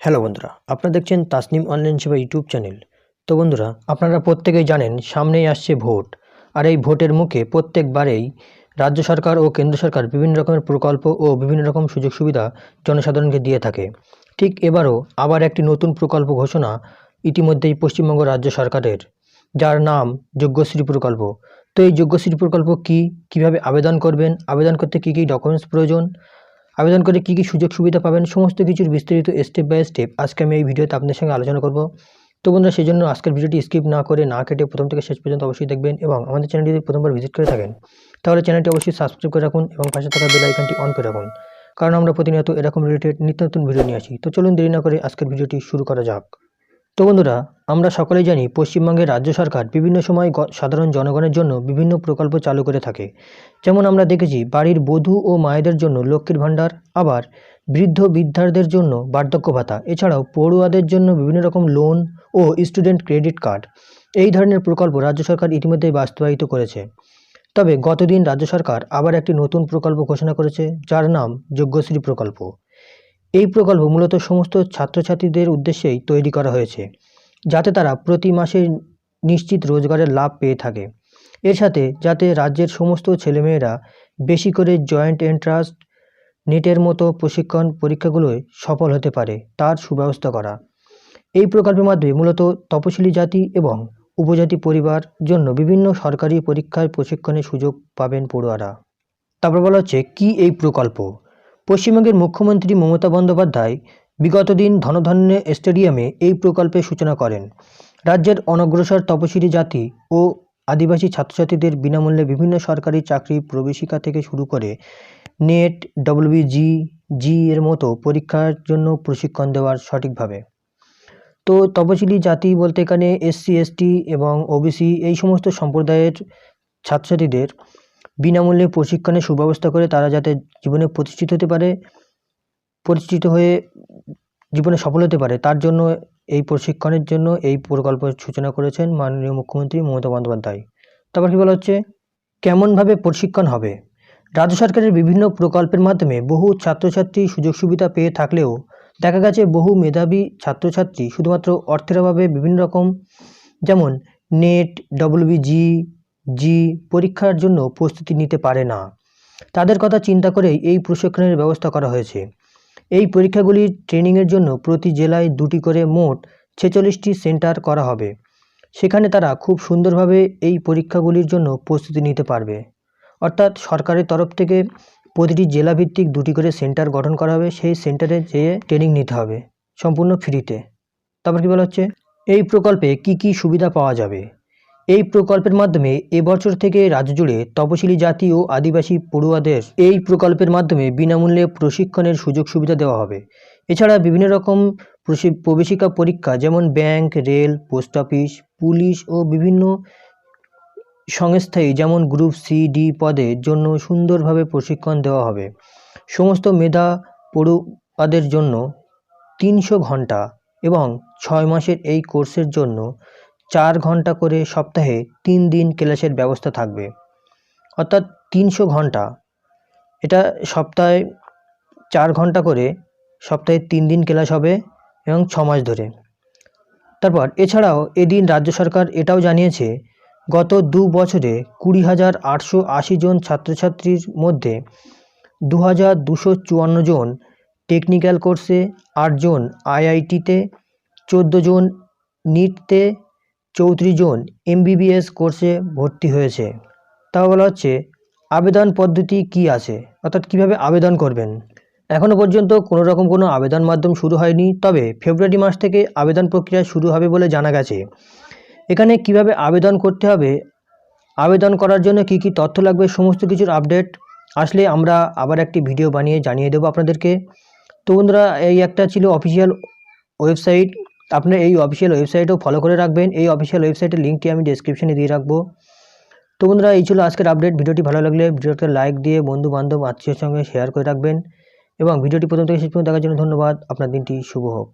Hello বন্ধুরা, আপনারা দেখছেন Tasnim online Seba YouTube channel তো বন্ধুরা, আপনারা প্রত্যেকেই জানেন সামনেই আসছে ভোট। আর এই ভোটের মুখে প্রত্যেকবারেই রাজ্য সরকার ও কেন্দ্র সরকার বিভিন্ন রকমের প্রকল্প ও বিভিন্ন রকম সুযোগ সুবিধা জনসাধারণকে দিয়ে থাকে। ঠিক এবারও আবার একটি নতুন প্রকল্প ঘোষণা ইতিমধ্যেই পশ্চিমবঙ্গ রাজ্য সরকারের, যার নাম যোগ্যশ্রী প্রকল্প। তো এই যোগ্যশ্রী প্রকল্প কি, কীভাবে আবেদন করবেন, আবেদন করতে কী কী ডকুমেন্টস প্রয়োজন? আবেদন করে কি কি সুযোগ সুবিধা পাবেন, সমস্ত কিছুর বিস্তারিত স্টেপ বাই স্টেপ আজকে আমি এই ভিডিওতে আপনাদের সঙ্গে আলোচনা করব। তো বন্ধুরা সেই জন্য আজকের ভিডিওটি স্কিপ না করে না কেটে প্রথম থেকে শেষ পর্যন্ত অবশ্যই দেখবেন এবং আমাদের চ্যানেলটি যদি প্রথমবার ভিজিট করে থাকেন, তাহলে চ্যানেলটি অবশ্যই সাবস্ক্রাইব করে রাখুন এবং পাশে থাকা বেল আইকনটি অন করে রাখুন। কারণ আমরা প্রতিনিয়ত এরকম রিলেটেড নিত্য নতুন ভিডিও নিয়ে আসি। তো চলুন দেরি না করে আজকের ভিডিওটি শুরু করা যাক। তো বন্ধুরা, আমরা সকলেই জানি পশ্চিমবঙ্গের রাজ্য সরকার বিভিন্ন সময় সাধারণ জনগণের জন্য বিভিন্ন প্রকল্প চালু করে থাকে। যেমন আমরা দেখেছি, বাড়ির বধূ ও মায়েদের জন্য লক্ষ্মীর ভাণ্ডার, আবার বৃদ্ধ বৃদ্ধাদের জন্য বার্ধক্য ভাতা, এছাড়াও পড়ুয়াদের জন্য বিভিন্ন রকম লোন ও স্টুডেন্ট ক্রেডিট কার্ড এই ধরনের প্রকল্প রাজ্য সরকার ইতিমধ্যেই বাস্তবায়িত করেছে। তবে গতদিন রাজ্য সরকার আবার একটি নতুন প্রকল্প ঘোষণা করেছে, যার নাম যোগ্যশ্রী প্রকল্প। এই প্রকল্প মূলত সমস্ত ছাত্রছাত্রীদের উদ্দেশ্যেই তৈরি করা হয়েছে, যাতে তারা প্রতি মাসে নিশ্চিত রোজগারের লাভ পেয়ে থাকে। এর সাথে যাতে রাজ্যের সমস্ত ছেলেমেয়েরা বেশি করে জয়েন্ট এন্ট্রান্স নেটের মতো প্রশিক্ষণ পরীক্ষাগুলোয় সফল হতে পারে, তার সুব্যবস্থা করা। এই প্রকল্পের মাধ্যমে মূলত তপশিলি জাতি এবং উপজাতি পরিবার জন্য বিভিন্ন সরকারি পরীক্ষার প্রশিক্ষণের সুযোগ পাবেন পড়ুয়ারা। তারপর বলা হচ্ছে, কি এই প্রকল্প? পশ্চিমবঙ্গের মুখ্যমন্ত্রী মমতা বন্দ্যোপাধ্যায় বিগত দিন ধনধান্য স্টেডিয়ামে এই প্রকল্পের সূচনা করেন। রাজ্যের অনগ্রসর তপশিলি জাতি ও আদিবাসী ছাত্রছাত্রীদের বিনামূল্যে বিভিন্ন সরকারি চাকরি প্রবেশিকা থেকে শুরু করে নেট ডব্লিউবিজি জি এর মতো পরীক্ষার জন্য প্রশিক্ষণ দেওয়ার সঠিকভাবে। তো তপশিলি জাতি বলতে এখানে এসসি, এসটি এবং ওবিসি এই সমস্ত সম্প্রদায়ের ছাত্রছাত্রীদের বিনামূল্যে প্রশিক্ষণের সুব্যবস্থা করে তারা যাতে জীবনে প্রতিষ্ঠিত হতে পারে, প্রতিষ্ঠিত হয়ে জীবনে সফল হতে পারে। তার জন্য এই প্রশিক্ষণের জন্য এই প্রকল্পের সূচনা করেছেন মাননীয় মুখ্যমন্ত্রী মমতা বন্দ্যোপাধ্যায়। তারপর কী বলা হচ্ছে? কেমনভাবে প্রশিক্ষণ হবে? রাজ্য সরকারের বিভিন্ন প্রকল্পের মাধ্যমে বহু ছাত্রছাত্রী সুযোগ সুবিধা পেয়ে থাকলেও দেখা গেছে বহু মেধাবী ছাত্রছাত্রী শুধুমাত্র অর্থের অভাবে বিভিন্ন রকম, যেমন নেট ডব্লিউবিজি জি পরীক্ষার জন্য প্রস্তুতি নিতে পারে না। তাদের কথা চিন্তা করেই এই প্রশিক্ষণের ব্যবস্থা করা হয়েছে। এই পরীক্ষাগুলির ট্রেনিংয়ের জন্য প্রতি জেলায় দুটি করে মোট ছেচল্লিশটি সেন্টার করা হবে। সেখানে তারা খুব সুন্দরভাবে এই পরীক্ষাগুলির জন্য প্রস্তুতি নিতে পারবে। অর্থাৎ সরকারের তরফ থেকে প্রতিটি জেলাভিত্তিক দুটি করে সেন্টার গঠন করা হবে। সেই সেন্টারে যেয়ে ট্রেনিং নিতে হবে। সম্পূর্ণ ফ্রিতে। তারপর কী বলা হচ্ছে? এই প্রকল্পে কি কি সুবিধা পাওয়া যাবে? এই প্রকল্পের মাধ্যমে এবছর থেকে রাজ্য জুড়ে তপশিলি জাতি ও আদিবাসী পড়ুয়াদের এই প্রকল্পের মাধ্যমে বিনামূল্যে প্রশিক্ষণের সুযোগ সুবিধা দেওয়া হবে। এছাড়া বিভিন্ন রকম প্রবেশিকা পরীক্ষা যেমন bank, rail, post office, police ও বিভিন্ন সংস্থায় যেমন গ্রুপ সি, ডি পদের জন্য সুন্দরভাবে প্রশিক্ষণ দেওয়া হবে। সমস্ত মেধা পড়ুয়াদের জন্য তিনশো ঘণ্টা এবং ছয় মাসের এই কোর্সের জন্য চার ঘণ্টা করে সপ্তাহে তিন দিন ক্লাসের ব্যবস্থা থাকবে। অর্থাৎ তিনশো ঘণ্টা। এটা সপ্তাহে চার ঘণ্টা করে সপ্তাহে তিন দিন ক্লাস হবে এবং ছ মাস ধরে। তারপর এছাড়াও এদিন রাজ্য সরকার এটাও জানিয়েছে, গত দু বছরে কুড়ি হাজার আটশো আশি জন ছাত্রছাত্রীর মধ্যে দু হাজার দুশো চুয়ান্ন জন টেকনিক্যাল কোর্সে আটজন আইআইটিতে, চোদ্দ জন নিটতে চৌত্রিশ জন এমবিবিএস কোর্সে ভর্তি হয়েছে। তাও বলা হচ্ছে, আবেদন পদ্ধতি কি আছে? অর্থাৎ কীভাবে আবেদন করবেন? এখনও পর্যন্ত কোনো রকম কোনো আবেদন মাধ্যম শুরু হয়নি, তবে ফেব্রুয়ারি মাস থেকে আবেদন প্রক্রিয়া শুরু হবে বলে জানা গেছে। এখানে কীভাবে আবেদন করতে হবে? আবেদন করার জন্য কি কি তথ্য লাগবে? সমস্ত কিছুর আপডেট আসলে আমরা আবার একটি ভিডিও বানিয়ে জানিয়ে দেবো আপনাদেরকে। তো বন্ধুরা, এই একটা ছিল অফিসিয়াল ওয়েবসাইট আপনার এই অফিসিয়াল ওয়েবসাইটও ফলো করে রাখবেন। এই অফিসিয়াল ওয়েবসাইটের লিঙ্কটি আমি ডেসক্রিপশনে দিয়ে রাখব। তো বন্ধুরা, এই ছিল আজকের আপডেট ভিডিওটি ভালো লাগলে ভিডিওতে লাইক দিয়ে বন্ধু বান্ধব আত্মীয়ের সঙ্গে শেয়ার করে রাখবেন। এবং ভিডিওটি প্রথম থেকে শেষ পর্যন্ত দেখার জন্য ধন্যবাদ। আপনার দিনটি শুভ হোক।